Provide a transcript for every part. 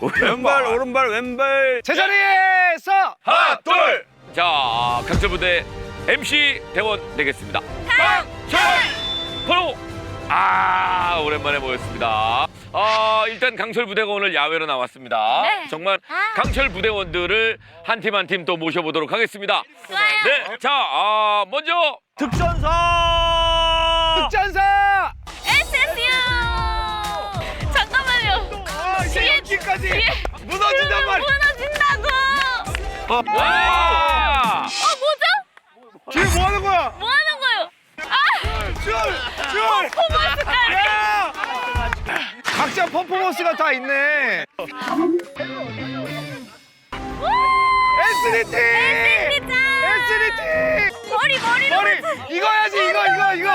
왼발 왼발 오른발 왼발 제자리에서 하나 둘. 자 강철부대 MC 대원 되겠습니다. 강철 프로. 아 오랜만에 모였습니다. 아 일단 강철 부대가 오늘 야외로 나왔습니다. 네. 정말 아. 강철 부대원들을 한 팀 한 팀 또 모셔보도록 하겠습니다. 좋아요. 네, 자 아, 먼저 득전사 여기까지 뒤에 무너진단 말이야 무너진다고. 와. 어 뭐죠? 뒤에 뭐 하는 거야 뭐 하는 거예요? 아 줄 줄 퍼포먼스까지. 야! 각자 퍼포먼스가 다 있네 SDT 진짜. SDT 머리 머리로. 머리 이거 해야지 이거 이거 이거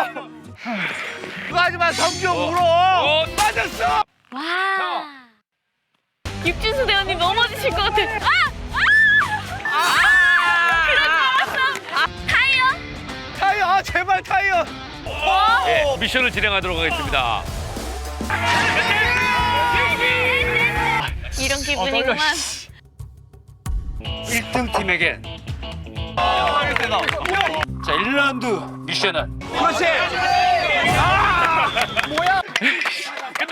그거 하지 마 성규 울어 어. 맞았어 와. 육진수 대원님 넘어지실 것 같아. 아! 아! 아! 말았어. 타이어? 타이어 아 제발 타이어 예, 미션을 진행하도록 하겠습니다. 이런 기분이구만. 1등 팀에겐 자 1라운드 미션은 그렇지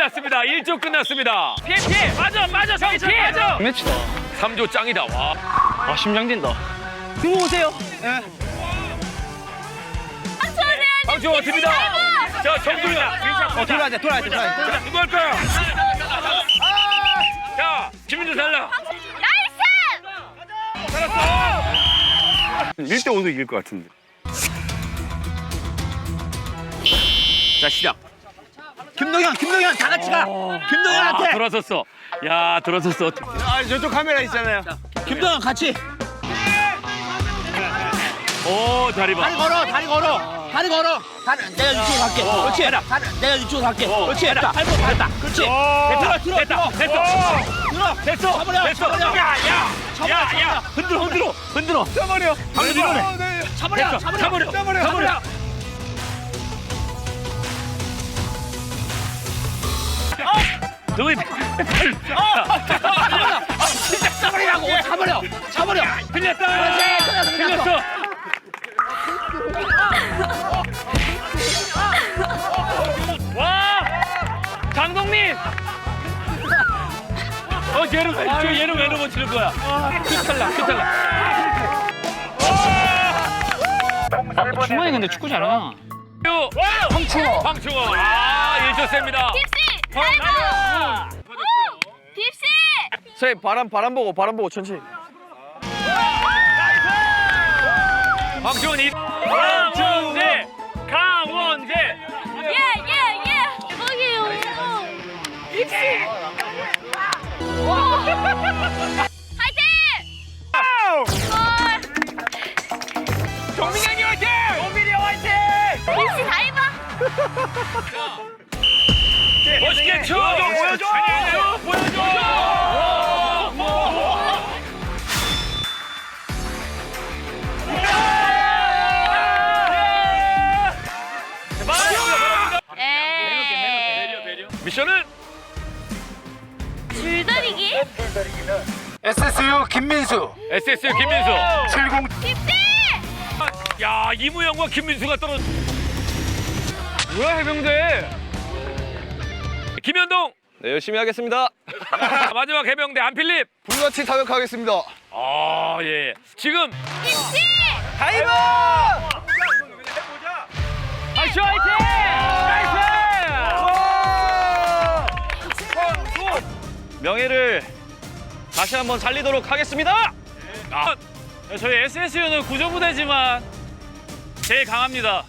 끝났습니다. 1조 끝났습니다. 피해 피해 빠져 빠져 저기 저기 빠져 매치다 3조 짱이다. 와. 아 심장 뛴다 들어오세요 방주 왔습니다. 자, 정두야. 어 돌아야 돼 돌아야 돼 돌아야 돼 자, 누구 할까요? 자, 김민주 달라. 나이스! 1대 5도 이길 것 같은데 자, 시작. 김동현 김동현 다 같이 가 아, 김동현한테 돌아섰어. 야, 돌아섰어. 아 저쪽 카메라 있잖아요 김동현 같이 오, 다리 봐. 다리 걸어 다리 걸어 다리 걸어 다리 내가 이쪽으로 갈게 그렇지 다리, 내가 이쪽으로 갈게 그렇지 됐다 밟고 밟다 그렇지 들어 들어 됐다, 들어 됐어. 들어 됐어. 잡아려, 됐어. 잡아려. 야, 야. 야, 야. 흔들어, 흔들어. 흔들어. 잡아려. 어, 네. 잡아려 됐어. 잡아려 잡아려. 잡아려. 잡아려. 너희 잡아리라고 잡아려 잡아려 틀렸다. 그렇지, 틀렸어. 와, 장동민. 어, 얘는 왜, 저 얘는 왜 넘어 치는 거야? 큐탈락, 큐탈락. 중원이 근데 축구 잘하나 황충호. 황충호. 아, 일조 셉니다. 딥시! 타이거! 딥시! 저희 바람 바람 보고 바람 보고 천천히 황충호 이. 황충재, 강원재. 예, 예, 예! 대박이에요. 화이팅! 헐! 정민이 화이팅! 정민이 화이팅! 딥시 다이버! 멋있게 쳐. 보여줘. 보여줘. 에 미션은 줄다리기? SSU 김민수 SSU 김민수. 70 딥시! 야 이무영과 김민수가 떨어. 뭐야 해병대? 김현동. 네 열심히 하겠습니다 마지막 해병대 안필립. 불같이 타격하겠습니다 아 예. 지금 딥시! 다이버! 아쇼 화이팅! 명예를 다시 한번 살리도록 하겠습니다 아, 저희 SSU는 구조부대지만 제일 강합니다.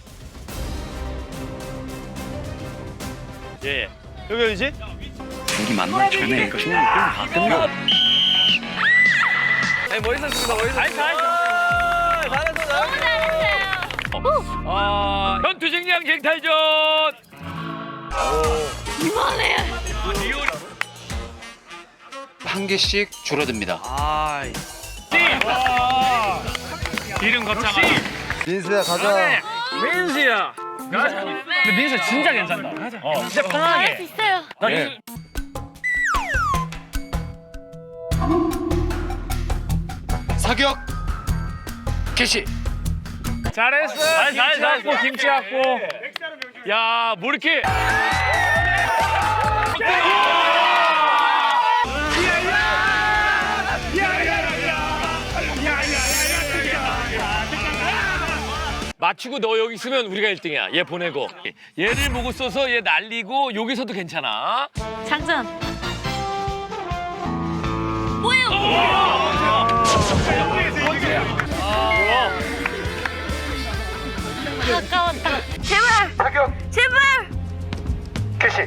예. 여기 어디지? 여기 만나기 전에 그 중원 다 끝나. 네 멋있었습니다 멋있었습니다. 너무 잘했어요. 아. 현투식량 쟁탈전. 이만해. 한 개씩 줄어듭니다. 아이. 이름 거창한 민수야 가자. 민수야. 근데 민수 진짜 괜찮다. 어, 진짜 잘할 수 편하게. 있어요. 나 예. 사격 개시 잘했어. 잘, 잘 잡고 김치 잡고. 야, 뭐 이렇게. 맞추고 너 여기 있으면 우리가 1등이야. 얘 보내고. 얘를 보고 써서 얘 날리고 여기서도 괜찮아. 장전. 뭐예요? 가까웠다. 제발.